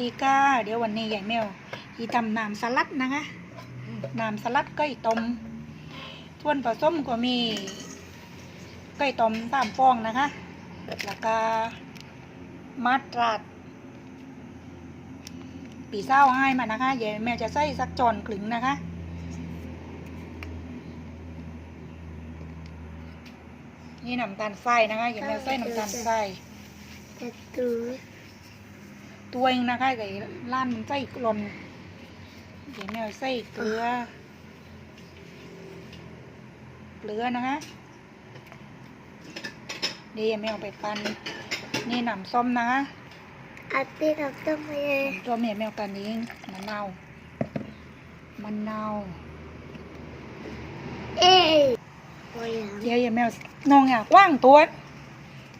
ดีค่ะ เดี๋ยววันนี้ยายแมวที่ทำน้ำสลัดนะคะน้ำสลัดก้อยต้มส่วนผสมก็มีก้อยต้มสามฟองนะคะ แล้วก็มัดราดปีเศร้าให้มานะคะยายแมวจะใส่สักจอนกลึงนะคะนี่น้ำตาลทรายนะคะยายแมวใส่น้ำตาลทรายกระ ตูตัวเองนะคะไก่ล้านมันใส่กลนเดี๋ยวแมวใส่เกลือเกลือนะคะเดี๋ยวแมวไปปั่นนี่น้ำส้มนะคะอาทิตย์เราต้องไปเลยตัวแม่แมวกันเองมะนาวมะนาวเอ้ยโอ้ยเดี๋ยวอย่าแมวน้องอยากว่างตัว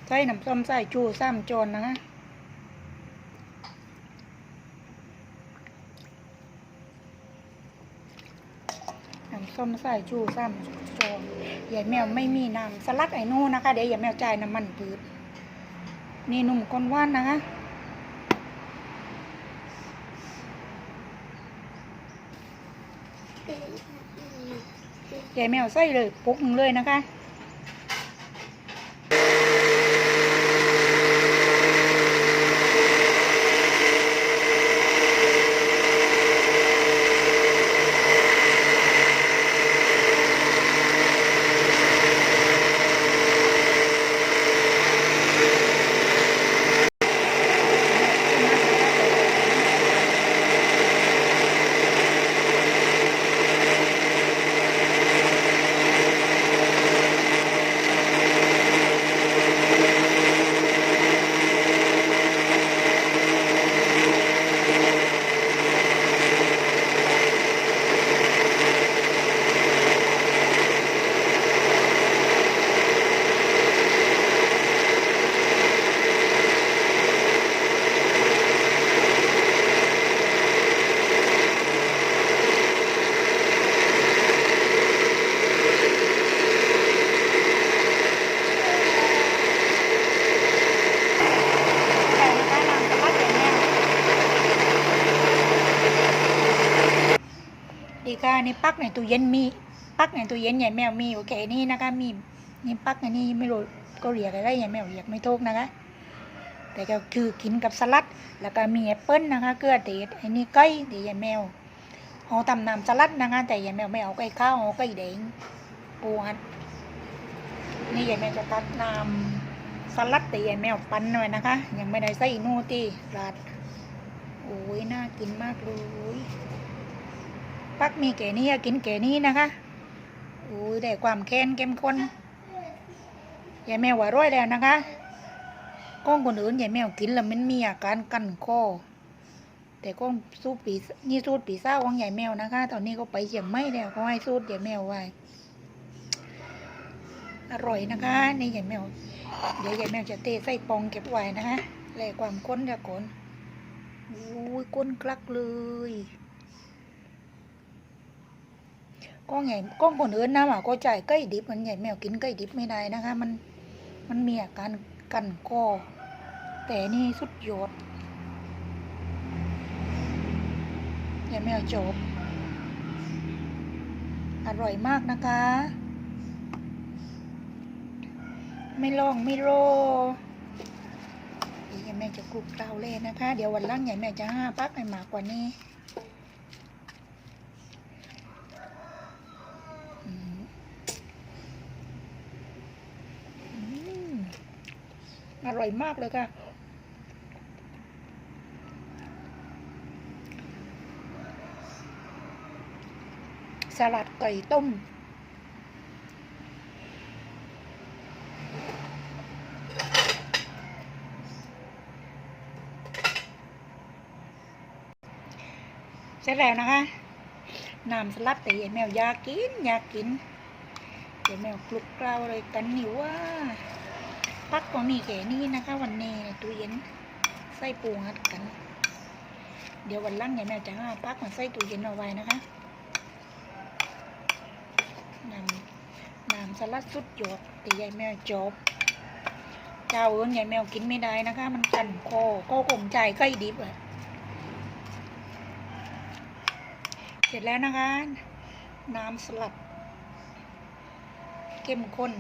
ใส่น้ำส้มใส่จูซ้ำจนนะคะ น้ำส้มใส่จูซ้ำจงยายแมวไม่มีน้ำสลัดไอ้นู่นนะคะ เดี๋ยวยายแมวจ่ายน้ำมันพืชนี่หนุ่มก้นว่านนะคะยายแมวใส่เลยปุ๊กเลยนะคะ ดีค่ะนี่ปักในตู้เย็นมี ปักในตู้เย็นยายแมวมีโอเคนี่นะคะมีนี่ปักในนี่ไม่รู้ก็เรียกอะไรยายแมวเรียกไม่ถูกนะคะ แต่ก็คือกินกับสลัด แล้วก็มีแอปเปิ้ลนะคะเกลือเดดไอ้นี่ไก่เดียแมวเอาทำน้ำสลัดนะคะแต่ยายแมวไม่เอาไก่ข้าวเอาไก่แดงปูอัดนี่ยายแมวจะตัดน้ำสลัดแต่ยายแมวปั้นหน่อยนะคะ ยังไม่ได้ใส่นูตีราดโอ้ยน่ากินมากเลย ปักมีแก่นี้กินแก่นี้นะคะโอ้ได้ความแค้นเข้มข้นยายแมวว่าร้อยแล้วนะคะก้องคนอื่นยายแมวกินแล้วมันมีอาการกันคอแต่ก้องสู้ปีนี่สูตรปีซ่าของยายแมวนะคะ ตอนนี้ก็ไปเชียงใหม่แล้วเขาให้สูตรยายแมวไว้อร่อยนะคะนี่ยายแมวเดี๋ยวยายแมวจะเทใส่ปองเก็บไว้นะคะแลความข้นจะก่อนอุ้ยก้นกลักเลย ก้องก้องคนอื่นนะว่าก็ใจใกล้ดิบมันใหญ่แมวกินใกล้ดิบไม่ได้นะคะ มันมันมีอาการกันคอแต่นี่สุดยอดยายแมวจบ อร่อยมากนะคะ ไม่ลองไม่โรยยายแม่จะคลุกเคล้าเลยนะคะ เดี๋ยววันล่างยายแม่จะห้าปักให้มากกว่านี้อืมอืม อร่อยมากเลยค่ะ สลัดไก่ต้ม เสร็จแล้วนะคะ น้ำสลัดแต่ยายแมวอยากกิน อยากกินยายแมวคลุกเคล้าเลยกันนี่ว่า พักของนี่แค่นี้นะคะ วันนี้ตู้เย็นใส่ปูงัดกัน เดี๋ยววันล่างยายแมวจะห้าพักมาใส่ตู้เย็นเอาไว้นะคะนำนำสลัดสุดหยดแต่ยายแมวจบเจ้าเอินยายแมวกินไม่ได้นะคะ มันกันโคอก็ขมใจใกล้ดิบเลยเสร็จแล้วนะคะ น้ำสลัด เข้มข้น